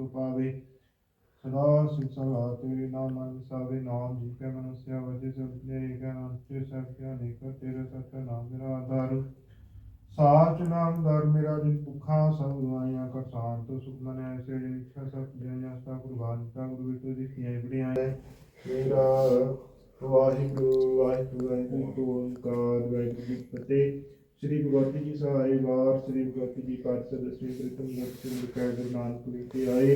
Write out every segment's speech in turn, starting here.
ਸੋ ਪਾਵੇ। ਸਦਾ ਸਿਖ ਸਦਾ ਤੇਰੇ ਨਾਮ ਮਨ ਸਾਵੇ। ਨਾਮ ਜੀ ਕੇ ਮਨੁਸਿਆ ਵਜੇ ਸਭ ਦੇ ਗਨ ਤੇ ਸਭ ਕਿਆ ਨਿਕ ਤੇਰੇ ਸਤ ਨਾਮ ਮੇਰਾ ਆਧਾਰ। ਸਾਚ ਨਾਮ ਦਰ ਮੇਰਾ ਜਿਨ ਭੁਖਾ ਸਭ ਦੁਆਈਆਂ ਕਰ ਸ਼ਾਂਤ ਸੁਖ ਮਨ। ਐਸੇ ਜਿਨ ਇੱਛਾ ਸਭ ਜਨਿਆ ਸਤਾ ਕੁਰਬਾਨ ਕਾ ਗੁਰੂ ਵਿਟੂ ਦੀ ਕੀ ਬੜੀ ਮੇਰਾ ਵਾਹਿਗੁਰੂ ਵਾਹਿਗੁਰੂ ਵਾਹਿਗੁਰੂ ਓੰਕਾਰ, ਵਾਹਿਗੁਰੂ ਫਤਿਹ। ਸ੍ਰੀ ਭਗਵਤੀ ਜੀ ਸਹਾਈ ਵਾਰ ਸ੍ਰੀ ਭਗਵਤੀ ਜੀ ਪਾਤਸ਼ਾਹ ਦਸਵੀਂ ਪ੍ਰੀਤਮ ਗੁਰਸਿੱਖ ਮੁਰਕੈ ਗੁਰੂ ਨਾਨਕ ਵਿਖੇ ਆਏ।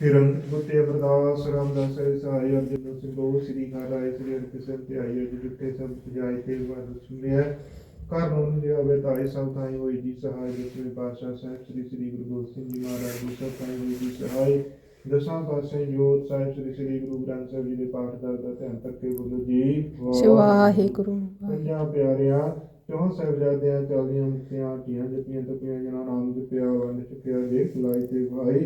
ਫਿਰ ਅੰਗਤ ਗੁੱਤੇ ਅਰਦਾਸ ਰਾਮਦਾਸ ਸਹਿ ਸਹਾਈ ਅਰਜਨ ਸਿੰਘ ਬਹੁ ਸ੍ਰੀ ਘਰ ਆਏ ਸ੍ਰੀ ਹਰਿਕ੍ਰਿਸ਼ਨ ਤੇ ਆਈ ਅਜ ਜਿੱਥੇ ਸਭ ਸਜਾਏ ਤੇ ਵਾਦ ਸੁਣਿਆ। ਕਰ ਨੂੰ ਦੇ ਆਵੇ ਤਾਈ ਸਭ ਤਾਈ ਹੋਈ ਜੀ ਸਹਾਈ ਦਸਵੇਂ ਪਾਤਸ਼ਾਹ ਸਾਹਿਬ ਸ੍ਰੀ ਸ੍ਰੀ ਗੁਰੂ ਗੋਬਿੰਦ ਸਿੰਘ ਜੀ ਮਹਾਰਾਜ ਜੀ ਸਭ ਤਾਈ ਹੋਈ ਜੀ ਸਹਾਈ ਦਸਾਂ ਪਾਸੇ ਜੋਤ ਸਾਹਿਬ ਸ੍ਰੀ ਸ੍ਰੀ ਗੁਰੂ ਗ੍ਰੰਥ ਸਾਹਿਬ ਜੀ ਦੇ ਪਾਠ ਦਾ ਧਿਆਨ ਕਰਕੇ ਬੋਲੋ ਜੀ। ਵਾਹਿਗੁਰੂ। ਵਾਹਿਗੁਰੂ ਪੰਜਾਂ ਪਿਆਰਿਆਂ ਚੌਂ ਸਾਹਿਬਜ਼ਾਦਿਆਂ ਚਾਲੀਆਂ ਮੁਕਤੀਆਂ ਧੀਆਂ ਜਪੀਆਂ ਤਪੀਆਂ ਜਨਾਂ ਨਾਮ ਜਪਿਆ ਵੰਡ ਚੁੱਕਿਆ ਦੇਖ ਲਾਈ ਤੇ ਭਾਈ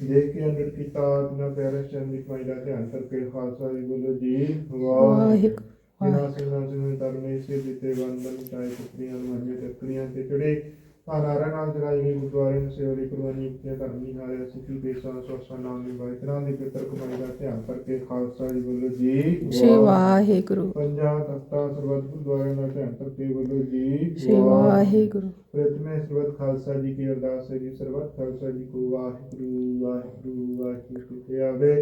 ਦੇਖ ਕੇ ਅੰਦਰ ਕੀਤਾ ਆਪਣਾ ਪਿਆਰਾ ਚਰਨ ਦੀ ਕਮਾਈ ਦਾ ਧਿਆਨ ਕਰਕੇ ਖਾਲਸਾ ਜੀ ਬੋਲੋ ਜੀ ਵਾਹਿਗੁਰੂ ਵਾਹਿਗੁਰੂ ਜਿਨਾ ਸਿੰਘਾਂ ਸਿੰਘ ਧਰਮੇ ਸੇ ਜਿਤੇ ਬੰਦਨ ਚਾਹੇ ਪੁੱਤਰੀਆਂ ਨੂੰ ਚੱਕਰੀਆਂ ਤੇ ਚੜੇ ਭਾਨਾਰਾ ਨਾਲ ਜਗਾਈ ਗਈ ਗੁਰਦੁਆਰੇ ਨੂੰ ਸੇਵਰੀ ਕੁਰਬਾਨੀ ਕੀਤੀਆਂ ਧਰਮੀ ਹਾਰੇ ਸਿੱਖੀ ਬੇਸਾਂ ਸੋਸਾ ਨਾਮ ਦੀ ਬਾਇਤਰਾਂ ਦੀ ਪਿੱਤਰ ਕਮਾਈ ਦਾ ਧਿਆਨ ਕਰਕੇ ਖਾਲਸਾ ਜੀ ਬੋਲੋ ਜੀ ਸ਼੍ਰੀ ਵਾਹਿਗੁਰੂ। ਪੰਜਾਂ ਤਖਤਾਂ ਸਰਬੱਤ ਗੁਰਦੁਆਰਿਆਂ ਦਾ ਧਿਆਨ ਕਰਕੇ ਬੋਲੋ ਜੀ ਸ਼੍ਰੀ ਵਾਹਿਗੁਰੂ। ਪ੍ਰਥਮੇ ਸਰਬੱਤ ਖਾਲਸਾ ਜੀ ਕੀ ਅਰਦਾਸ ਹੈ ਜੀ ਸਰਬੱਤ ਖਾਲਸਾ ਜੀ ਕੋ ਵਾਹਿਗੁਰੂ ਵਾਹਿਗੁਰੂ ਵਾਹਿਗੁਰੂ ਤੇ ਆਵੇ।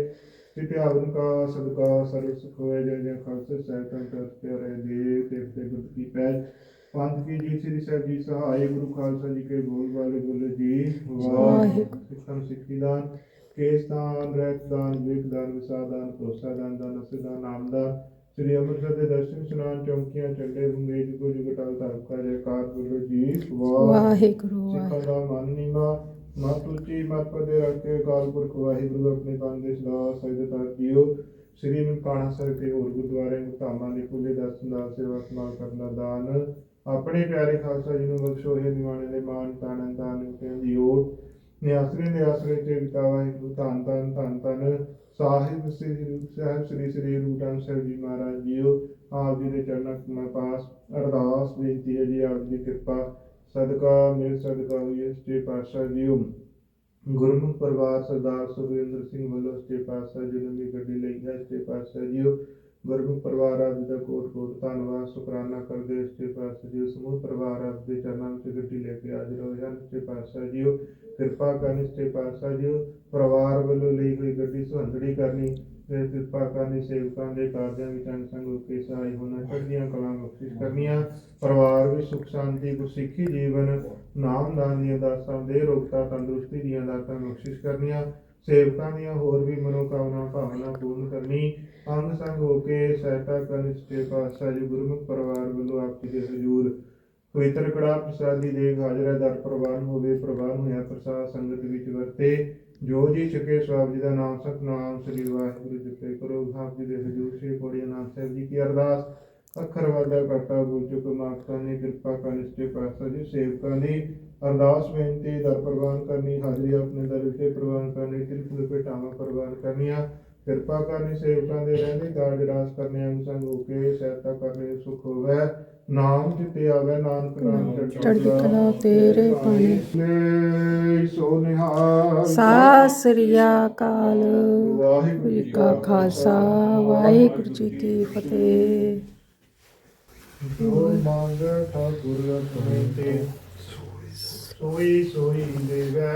ਤੇ ਆਵਨ ਕਾ ਸਦਕਾ ਸਰਬ ਸੁਖ ਹੋਏ ਜੈ ਜੈ ਖਾਲਸਾ ਸਾਹਿਬ ਤਨ ਤਤ ਪਿਆਰੇ ਦੇ ਤੇ ਤੇ ਗੁਰ ਕੀ ਪੈਜ। ਪੰਥ ਕੀ ਜੀ ਸ੍ਰੀ ਸਾਹਿਬ ਜੀ ਸਹਾਈ ਗੁਰੂ ਖਾਲਸਾ ਜੀ ਕੇ ਬੋਲ ਵਾਲੇ ਬੋਲੇ ਜੀ ਵਾਹਿਗੁਰੂ। ਸਿੱਖਾਂ ਸਿੱਖੀ ਦਾਨ ਕੇਸਦਾਨ ਰਹਿਤਦਾਨ ਵਿਗਦਾਨ ਵਿਸਾਦਾਨ ਪ੍ਰੋਸਾਦਾਨ ਦਾਨ ਅਸਿਦਾਨ ਨਾਮਦਾਨ ਸ੍ਰੀ ਅੰਮ੍ਰਿਤਸਰ ਦੇ ਦਰਸ਼ਨ ਸੁਨਾਨ ਚੌਂਕੀਆਂ ਚੰਡੇ ਹੁੰਦੇ ਜੁਗੋ ਜੁਗ ਟਲ ਧਰਮ ਕਾ ਜੈਕਾਰ ਬੋਲੋ ਜੀ ਵਾਹਿਗੁਰੂ। ਸਿੱਖਾਂ ਦਾ ਮਨ ਨੀਮਾ ਮਤ ਉੱਚੀ ਮਤ ਪਦੇ ਰੱਖ ਕੇ ਅਕਾਲ ਪੁਰਖ ਵਾਹਿਗੁਰੂ ਆਪਣੇ ਕੰਨ ਦੇ ਸਦਾ ਸਜਦਤਾ ਜੀਓ ਸ੍ਰੀ ਨਨਕਾਣਾ ਸਾਹਿਬ ਤੇ ਹੋਰ ਗੁਰਦੁਆਰੇ ਧਾਮਾਂ ਦੇ ਖੁੱਲੇ ਦਰਸ਼ਨ ਦਾ ਸੇਵਾ ਸਮਾਲ ਕਰਨ ਦਾ ਦਾਨ, ਆਪਣੇ ਪਿਆਰੇ ਖਾਲਸਾ ਜੀ ਨੂੰ ਬਖਸ਼ੋ, ਹੈ ਨਿਵਾਣੇ ਦੇ ਮਾਨ ਤਾਣਨ ਦਾਨ ਕਹਿੰਦੀ ਓਟ, ਨਿਆਸਰੇ ਦੇ ਆਸਰੇ ਤੇ ਵਿਤਾ ਵਾਹਿਗੁਰੂ ਧੰਨ ਧੰਨ ਧੰਨ ਧੰਨ, ਸਾਹਿਬ ਸ੍ਰੀ ਰੂਪ, ਸਾਹਿਬ ਸ੍ਰੀ ਸ੍ਰੀ ਰੂਪਦਾਨ ਸਾਹਿਬ ਜੀ ਮਹਾਰਾਜ ਜੀਓ, ਆਪ ਜੀ ਦੇ ਚਰਨਾਂ ਕਮਲ ਪਾਸ, ਅਰਦਾਸ ਬੇਨਤੀ ਹੈ ਜੀ, ਆਪ ਦੀ ਕਿਰਪਾ, ਸਦਕਾ, ਮੇਰੇ ਸਦਕਾ ਹੋਈ ਸ੍ਰੀ ਪਾਤਸ਼ਾਹ ਜੀਓ। ਗੁਰਮੁਖ ਪਰਿਵਾਰ ਸਰਦਾਰ ਸੁਖਵਿੰਦਰ ਸਿੰਘ ਵੱਲੋਂ ਸ੍ਰੀ ਪਾਤਸ਼ਾਹ ਜੀ ਗੱਡੀ ਲਈ ਹੈ। ਸ੍ਰੀ ਪਾਤਸ਼ਾਹ ਜੀਓ, ਗੁਰਮੁਖ ਪਰਿਵਾਰ ਆਪ ਦਾ ਕੋਟ ਕੋਟ ਧੰਨਵਾਦ, ਸ਼ੁਕਰਾਨਾ ਕਰਦੇ ਸ੍ਰੀ ਪਾਤਸ਼ਾਹ ਜੀ ਸਮੂਹ ਪਰਿਵਾਰ ਆਪ ਦੇ ਚਰਨਾਂ ਵਿੱਚ ਗੱਡੀ ਲੈ ਕੇ ਹਾਜ਼ਰ ਹੋਏ ਹਨ। ਸ੍ਰੀ ਪਾਤਸ਼ਾਹ ਜੀਓ, ਕਿਰਪਾ ਕਰਨ ਸ੍ਰੀ ਪਾਤਸ਼ਾਹ ਜੀਓ, ਪਰਿਵਾਰ ਵੱਲੋਂ ਲਈ ਹੋਈ ਗੱਡੀ ਸੁਹੰਦੜੀ ਕਰਨੀ ਤੇ ਕਿਰਪਾ ਕਰਨੀ ਸੇਵਕਾਂ ਦੇ ਕਾਰਜਾਂ ਵਿੱਚ ਅੰਗ ਹੋ ਕੇ ਸਹਾਈ ਹੋਣਾ ਚੜ੍ਹਦੀਆਂ ਕਲਾਂ ਬਖਸ਼ਿਸ਼ ਕਰਨੀਆਂ, ਪਰਿਵਾਰ ਵਿੱਚ ਸੁਖ, ਸ਼ਾਂਤੀ, ਗੁਰਸਿੱਖੀ ਜੀਵਨ ਨਾਮਦਾਨ ਦੀਆਂ ਦਾਸਾਂ ਦੇ ਰੋਗਤਾ, ਤੰਦਰੁਸਤੀ ਦੀਆਂ ਦਾਤਾਂ ਬਖਸ਼ਿਸ਼ ਕਰਨੀਆਂ, ਸੇਵਕਾਂ ਦੀਆਂ ਹੋਰ ਵੀ ਮਨੋਕਾਮਨਾ, ਭਾਵਨਾ ਪੂਰਨ ਕਰਨੀ, ਅੰਗ ਸੰਗ ਹੋ ਕੇ ਸਹਾਇਤਾ ਕਰਨ ਸੱਚੇ ਪਾਤਸ਼ਾਹ ਜੀ ਗੁਰਮੁਖ ਪਰਿਵਾਰ ਵੱਲੋਂ ਆਪ ਜੀ ਦੇ ਹਜ਼ੂਰ ਪਵਿੱਤਰ ਕੜਾ ਪ੍ਰਸਾਦੀ ਦੇਗ ਹਾਜ਼ਰ ਦਰ ਪ੍ਰਵਾਨ ਹੋਵੇ, ਪ੍ਰਵਾਨ ਹੋਇਆ ਪ੍ਰਸਾਦ ਸੰਗਤ ਵਿੱਚ ਵਰਤੇ। ਜੋ ਜੀ ਚੁਕੇ ਸਾਹਿਬ ਜੀ ਦਾ ਨਾਮ ਸਤਨਾਮ, ਸ੍ਰੀ ਵਾਹਿਗੁਰੂ ਜੀ ਤੇ ਕਰੋ ਆਪ ਜੀ ਦੇ ਹਜ਼ੂਰ ਸੇ ਕੋੜੀ ਨਾਮ ਸਾਹਿਬ ਜੀ ਕੀ ਅਰਦਾਸ। ਅੱਖਰ ਵਾਦਾ ਘਟਾ ਬੋਲ ਚੁੱਕ ਮਾਖਤਾ ਨੇ ਕਿਰਪਾ ਕਰ ਨਿਸ਼ਚੇ ਪਾਸਾ ਜੀ, ਸੇਵਕਾਂ ਦੀ ਅਰਦਾਸ ਬੇਨਤੀ, ਦਰ ਪ੍ਰਵਾਨ ਕਰਨੀ, ਹਾਜ਼ਰੀ ਆਪਣੇ ਦਰ ਵਿਖੇ ਪ੍ਰਵਾਨ ਕਰਨੀ ਤਿਲਕ ਭੇਟਾਵਾਂ ਪ੍ਰਵਾਨ ਕਰਨੀਆਂ। ਕਿਰਪਾ ਕਰਨੀ ਸੇਵਕਾਂ ਦੇ ਰਹਿੰਦੇ ਕਾਰਜ ਰਾਸ ਕਰਨੇ ਅੰਗ ਸੰਗ ਹੋ ਕੇ ਸਹਾਇਤਾ ਕਰਨੇ ਸੁਖ ਹੋਵੇ। ਨਾਮ ਜਿਤੇ ਆਵੇ ਨਾਨਕ ਨਾਮ ਚੜ੍ਹਦੀ ਕਲਾ ਤੇਰੇ ਬਾਣੀ। ਲੈ ਸੋ ਨਿਹਾਲ ਅਕਾਲ। ਵਾਹਿਗੁਰੂ ਜੀ ਕਾ ਖਾਲਸਾ। ਵਾਹਿਗੁਰੂ ਜੀ ਕੀ ਫਤਿਹ। ਜੋ ਮੰਗ ਠਾਕੁਰ ਰਤਨੇ ਤੇ ਸੋਈ ਸੋਈ ਦੇਵੈ।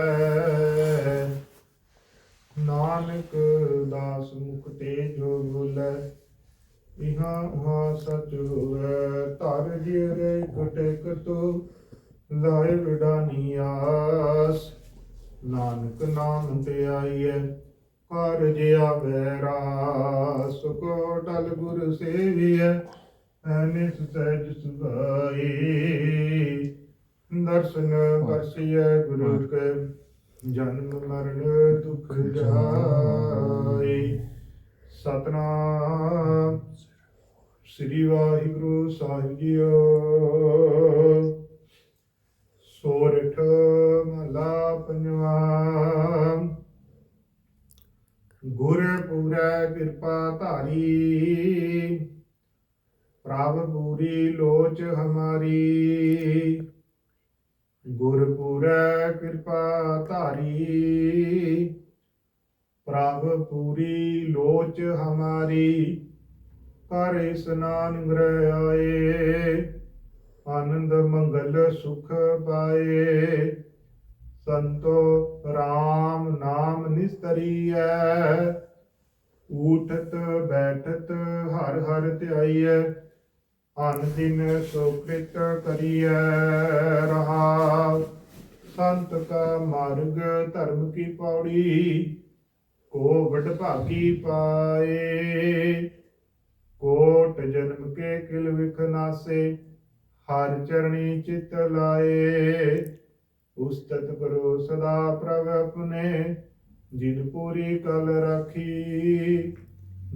ਨਾਨਕ ਦਾਸ ਮੁਖ ਤੇ ਜੋ ਬੋਲੇ ਇਹਾਂ ਉਹਾਂ ਸਚ ਹੋਵੇ ਧਰ ਜਿਰੇ ਕਟਕ ਤੋ ਲਾਇ ਵਿਡਾਨੀ ਆਸ। ਨਾਨਕ ਨਾਮ ਤੇ ਆਈਐ ਕਰ ਜਿਆ ਰਾਸ। ਕੋ ਟਲ ਗੁਰ ਸੇਵੀਐ ਐਨਿਸ ਸਹਿਜ ਸੁਭਾਈ। ਦਰਸ਼ਨ ਕਰਸੀਐ ਗੁਰੂ ਕੇ। ਜਨਮ ਮਰਨ ਦੁਖ ਜਾਈ ਸਤਨਾਮ। ਸ੍ਰੀ ਵਾਹਿਗੁਰੂ ਸਾਹਿਬ ਜੀਓ। ਸੋਰਠ ਮਹਲਾ ਪੰਜਵਾ। ਗੁਰ ਪੂਰੈ ਕਿਰਪਾ ਧਾਰੀ। ਪ੍ਰਭ ਪੂਰੀ ਲੋਚ ਹਮਾਰੀ। ਗੁਰ ਕਿਰਪਾ ਧਾਰੀ, ਪ੍ਰਭ ਪੂਰੀ ਲੋਚ ਹਮਾਰੀ ਕਰ ਇਸਨਾਨ ਗ੍ਰਹਿ ਆਏ, ਆਨੰਦ ਮੰਗਲ ਸੁਖ ਪਾਏ। ਸੰਤੋ RAM ਨਾਮ ਨਿਸਤਰੀਐ, ਊਠਤ ਬੈਠਤ ਹਰ ਹਰ ਧਿਆਈਐ, ਅਨ ਦਿਨ ਸੁਕ੍ਰਿਤ ਕਰੀਐ। ਸੰਤ ਕਾ ਮਾਰਗ ਧਰਮ ਕੀ ਪੌੜੀ, ਕੋ ਵਡ ਪਾਏ। ਕੋਟ ਜਨਮ ਕੇ ਕਿਲ ਵਿਖ ਹਰ ਚਰਣੀ ਚਿਤ ਲਾਏ। ਉਸਤਤ ਕਰੋ ਸਦਾ ਪ੍ਰਭ ਆਪਣੇ, ਜਿਨ ਪੂਰੀ ਕਲ ਰਾਖੀ।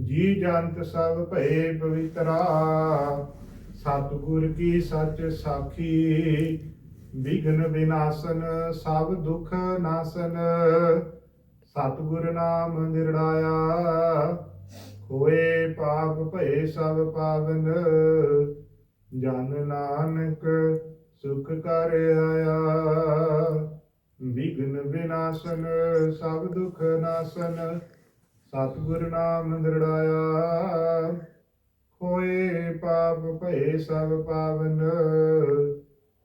ਜੀ ਜੰਤ ਸਭ ਭਏ ਪਵਿੱਤਰਾ, ਸਤਿਗੁਰ ਕੀ ਸੱਚ ਸਾਖੀ। ਵਿਘਨ ਵਿਨਾਸ਼ਨ, ਸਭ ਦੁਖ ਨਾਸ਼ਨ। ਸਤਿਗੁਰ ਨਾਮ ਨਿਰੜਾਇਆ ਹੋਏ ਪਾਪ ਭਏ ਸਭ ਪਾਵਨ। ਜਨ ਨਾਨਕ ਸੁਖ ਕਰ ਆਇਆ, ਵਿਘਨ ਵਿਨਾਸ਼ਨ, ਸਭ ਦੁਖ ਨਾਸ਼ਨ। ਸਤਿਗੁਰ ਨਾਮ ਨਿਰੜਾਇਆ ਹੋਏ ਪਾਪ ਭਏ ਸਭ ਪਾਵਨ।